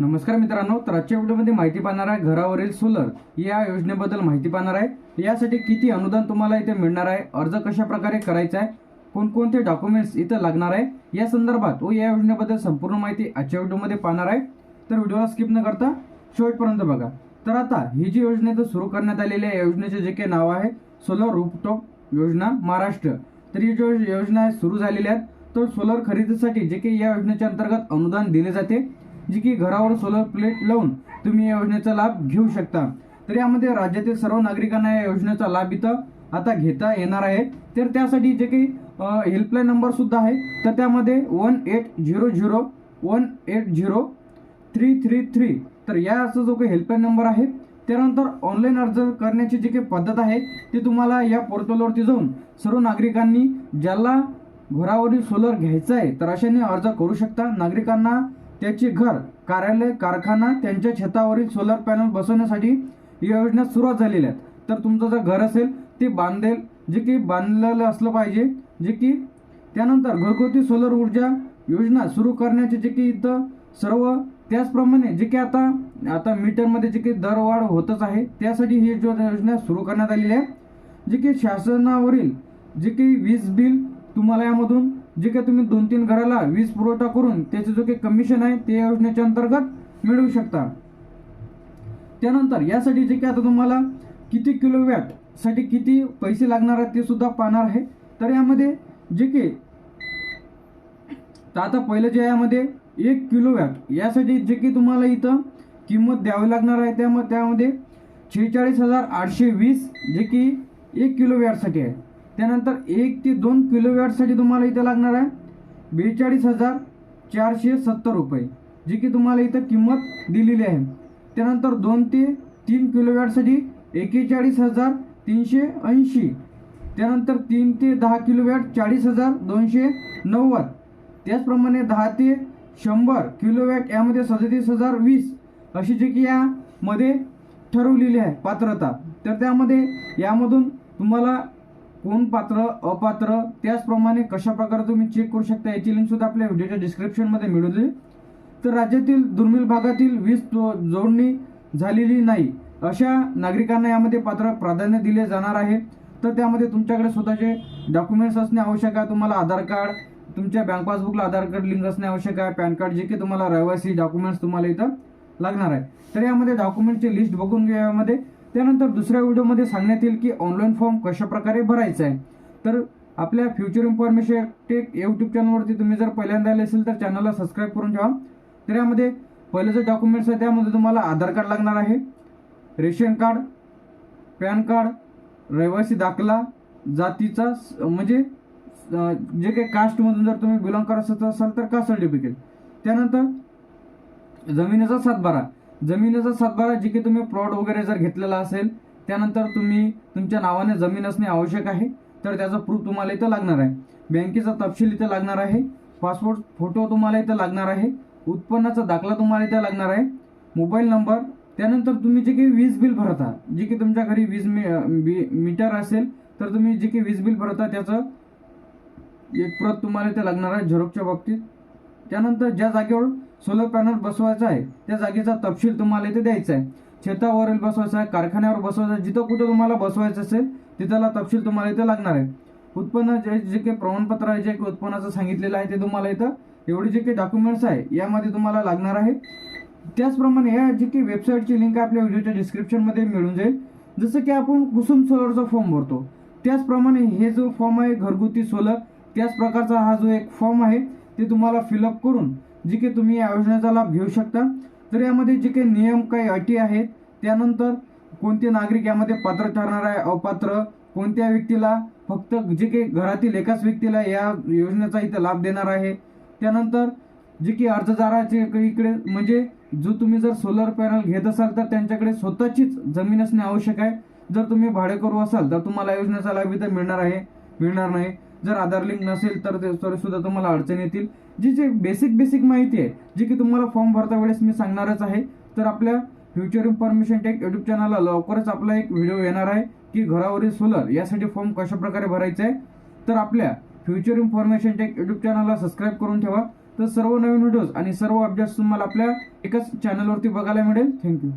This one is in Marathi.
नमस्कार मित्रांनो तर आजच्या व्हिडिओमध्ये माहिती पाहणार आहे घरावरील सोलर. या योजनेबद्दल माहिती पाहणार आहे. यासाठी किती अनुदान तुम्हाला इथे मिळणार आहे? अर्ज कशा प्रकारे करायचा आहे? कोणकोणते डॉक्युमेंट्स इथं लागणार आहे? या संदर्भात व या योजनेबद्दल संपूर्ण माहिती आजच्या व्हिडिओमध्ये पाहणार आहे. तर व्हिडिओला स्किप न करता शेवटपर्यंत बघा. तर आता ही जी योजना इथं सुरू करण्यात आलेली आहे या योजनेचे जे काही नाव आहे सोलर रूपटॉप योजना महाराष्ट्र. तर ही जो योजना सुरू झालेली आहे तर सोलर खरेदीसाठी जे काही या योजनेच्या अंतर्गत अनुदान दिले जाते जी की घरावर सोलर प्लेट लावून तुम्ही या योजनेचा लाभ घेऊ शकता. तर यामध्ये राज्यातील सर्व नागरिकांना या योजनेचा लाभ इथं आता घेता येणार आहे. तर त्यासाठी जे काही हेल्पलाईन नंबर सुद्धा आहे. तर त्यामध्ये one eight zero zero one eight zero three three three तर याचा जो काही हेल्पलाईन नंबर आहे त्यानंतर ऑनलाईन अर्ज करण्याची जी काही पद्धत आहे ती तुम्हाला या पोर्टलवरती जाऊन सर्व नागरिकांनी ज्याला घरावरील सोलर घ्यायचं आहे तर अशाने अर्ज करू शकता. नागरिकांना त्याचे घर कार्यालय कारखाना त्यांच्या छतावरील सोलर पॅनल बसवण्यासाठी या योजना सुरुवात झालेल्या आहेत. तर तुमचं जर घर असेल ते बांधेल जे की बांधलेलं असलं पाहिजे जे की त्यानंतर घरगुती सोलर ऊर्जा योजना सुरू करण्याचे जे की इथं सर्व त्याचप्रमाणे जे की आता आता मीटरमध्ये जे काही दरवाढ होतच आहे त्यासाठी ही जो योजना सुरू करण्यात आलेली आहे. जे की शासनावरील जे काही वीज बिल तुम्हाला यामधून जे काही तुम्ही दोन तीन घराला वीज पुरवठा करून त्याचे जो काही कमिशन आहे ते योजनेच्या अंतर्गत मिळवू शकता. त्यानंतर यासाठी जे काही आता तुम्हाला किती किलोवॅटसाठी किती पैसे लागणार आहेत ते सुद्धा पाहणार आहे. तर यामध्ये जे की तर आता पहिलं जे आहे यामध्ये एक किलोवॅट यासाठी जे की तुम्हाला इथं किंमत द्यावी लागणार आहे. त्यामध्ये त्यामध्ये शेहेचाळीस हजार आठशे वीस जे की एक किलोवॅटसाठी आहे. त्यानंतर एक ते दोन किलोवॅटसाठी तुम्हाला इथं लागणार आहे बेचाळीस हजार चारशे सत्तर रुपये जी की तुम्हाला इथं किंमत दिलेली आहे. त्यानंतर दोन ते तीन किलोवॅटसाठी एकेचाळीस हजार तीनशे ऐंशी त्यानंतर तीन ते दहा किलोवॅट चाळीस हजार दोनशे नव्वद त्याचप्रमाणे दहा ते शंभर किलोवॅट यामध्ये सदतीस हजार वीस अशी जी की यामध्ये ठरवलेली आहे पात्रता. तर त्यामध्ये यामधून तुम्हाला कोण पात्र अपात्र त्याचप्रमाणे कशा प्रकारे तुम्ही चेक करू शकता याची लिंक सुद्धा आपल्या व्हिडिओच्या डिस्क्रिप्शनमध्ये मिळून जाईल. तर राज्यातील दुर्मिळ भागातील वीज जो- जोडणी झालेली नाही अशा नागरिकांना यामध्ये पात्र प्राधान्य दिले जाणार आहे. तर त्यामध्ये तुमच्याकडे स्वतःचे डॉक्युमेंट्स असणे आवश्यक आहे तुम्हाला आधार कार्ड तुमच्या बँक पासबुकला आधार कार्ड लिंक असणे आवश्यक आहे पॅन कार्ड जे की तुम्हाला रहिवासी डॉक्युमेंट्स तुम्हाला इथं लागणार आहे. तर यामध्ये डॉक्युमेंटची लिस्ट बघून घ्या यामध्ये. त्यानंतर दुसऱ्या व्हिडिओमध्ये सांगण्यात येईल की ऑनलाईन फॉर्म कशा प्रकारे भरायचा आहे. तर आपल्या फ्युचर इन्फॉर्मेशन टेक यूट्यूब चॅनलवरती तुम्ही जर पहिल्यांदा आले असेल तर चॅनलला सबस्क्राईब करून ठेवा. तर यामध्ये पहिले जे डॉक्युमेंट्स आहे त्यामध्ये तुम्हाला आधार कार्ड लागणार आहे रेशन कार्ड पॅन कार्ड रहिवासी दाखला जातीचा स- म्हणजे जे काही कास्टमधून जर तुम्ही बिलॉंग करत असाल तर कास्ट सर्टिफिकेट त्यानंतर जमिनीचा सातबारा. जमिनीचा सातबारा जे की तुम्ही प्लॉट वगैरे जर घेतलेला असेल त्यानंतर तुम्ही तुमच्या नावाने जमीन असणे आवश्यक आहे. तर त्याचा प्रूफ तुम्हाला इथं लागणार आहे. बँकेचा तपशील इथं लागणार आहे. पासपोर्ट फोटो तुम्हाला इथं लागणार आहे. उत्पन्नाचा दाखला तुम्हाला इथं लागणार आहे. मोबाईल नंबर त्यानंतर तुम्ही जे काही वीज बिल भरता जे की तुमच्या घरी वीज मी बी- मीटर असेल तर तुम्ही जे काही वीज बिल भरता त्याचं एक प्रत तुम्हाला इथे लागणार आहे झेरॉक्सच्या बाबतीत. त्यानंतर ज्या जागेवर सोलर पॅनल बसवायचा आहे. त्या जागेचा तपशील तुम्हाला इथे द्यायचा आहे. शेतावरील बसवायचा आहे कारखान्यावर बसवायचा आहे जिथं कुठं तुम्हाला बसवायचं असेल तिथला तपशील तुम्हाला इथे लागणार आहे. उत्पन्न जे जे काही प्रमाणपत्र आहे जे काही उत्पन्नाचं सांगितलेलं आहे ते तुम्हाला इथं एवढे जे काही डॉक्युमेंट्स आहे यामध्ये तुम्हाला लागणार आहे. त्याचप्रमाणे या जी काही वेबसाईटची लिंक आपल्या व्हिडिओच्या डिस्क्रिप्शनमध्ये मिळून जाईल. जसं की आपण कुसुम सोलरचा फॉर्म भरतो. त्याचप्रमाणे हे जो फॉर्म आहे घरगुती सोलर त्याच प्रकारचा हा जो एक फॉर्म आहे ते तुम्हाला फिलअप करून जे की तुम्ही या योजनेचा लाभ घेऊ शकता. तर यामध्ये जे काही नियम काही अटी आहेत त्यानंतर कोणते नागरिक यामध्ये पात्र ठरणार आहे अपात्र कोणत्या व्यक्तीला फक्त जे काही घरातील एकाच व्यक्तीला या योजनेचा इथं लाभ देणार आहे. त्यानंतर जे की अर्जदाराचे इकडे इकडे म्हणजे जो तुम्ही जर सोलर पॅनल घेत असाल तर त्यांच्याकडे स्वतःचीच जमीन असणे आवश्यक आहे. जर तुम्ही भाडेकरू असाल तर तुम्हाला योजनेचा लाभ इथं मिळणार आहे मिळणार नाही. जर आधार लिंक नसेल तर ते सुद्धा तुम्हाला अडचण येतील. जी जे बेसिक बेसिक माहिती आहे जी की तुम्हाला फॉर्म भरता वेळेस मी सांगणारच आहे. तर आपल्या फ्युचर इन्फॉर्मेशन टेक यूट्यूब चॅनलला लवकरच आपला एक व्हिडिओ येणार आहे की घरावरील सोलर यासाठी फॉर्म कशाप्रकारे भरायचा आहे. तर आपल्या फ्युचर इन्फॉर्मेशन टेक यूट्यूब चॅनलला सबस्क्राईब करून ठेवा. तर सर्व नवीन व्हिडिओज आणि सर्व अपडेट्स तुम्हाला आपल्या एकाच चॅनलवरती बघायला मिळेल. थँक्यू